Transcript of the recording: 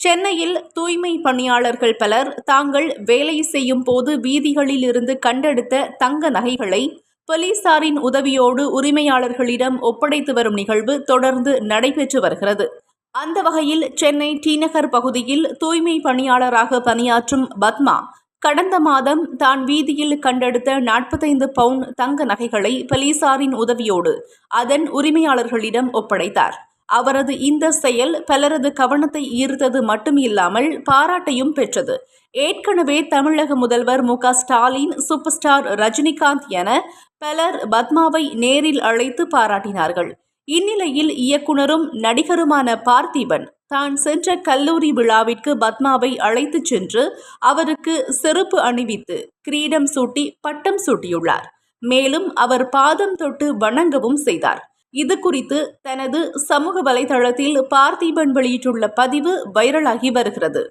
சென்னையில் தூய்மை பணியாளர்கள் பலர் தாங்கள் வேலை செய்யும் போது வீதிகளில் இருந்து கண்டெடுத்த தங்க நகைகளை போலீசாரின் உதவியோடு உரிமையாளர்களிடம் ஒப்படைத்து வரும் நிகழ்வு தொடர்ந்து நடைபெற்று வருகிறது. அந்த வகையில் சென்னை டிநகர் பகுதியில் தூய்மை பணியாளராக பணியாற்றும் பத்மா கடந்த மாதம் தான் வீதியில் கண்டெடுத்த நாற்பத்தைந்து பவுன் தங்க நகைகளை போலீசாரின் உதவியோடு அதன் உரிமையாளர்களிடம் ஒப்படைத்தார். அவரது இந்த செயல் பலரது கவனத்தை ஈர்த்தது மட்டுமில்லாமல் பாராட்டையும் பெற்றது. ஏற்கனவே தமிழக முதல்வர் மு ஸ்டாலின் சூப்பர் ஸ்டார் ரஜினிகாந்த் என பலர் பத்மாவை நேரில் அழைத்து பாராட்டினார்கள். இந்நிலையில் இயக்குனரும் நடிகருமான பார்த்திபன் தான் சென்ற கல்லூரி விழாவிற்கு பத்மாவை அழைத்துச் சென்று அவருக்கு செருப்பு அணிவித்து கிரீடம் சூட்டி பட்டம் சூட்டியுள்ளார். மேலும் அவர் பாதம் தொட்டு வணங்கவும் செய்தார். இது குறித்து தனது சமூக வலைதளத்தில் பார்த்திபன் வெளியிட்டுள்ள பதிவு வைரலாகி வருகிறது.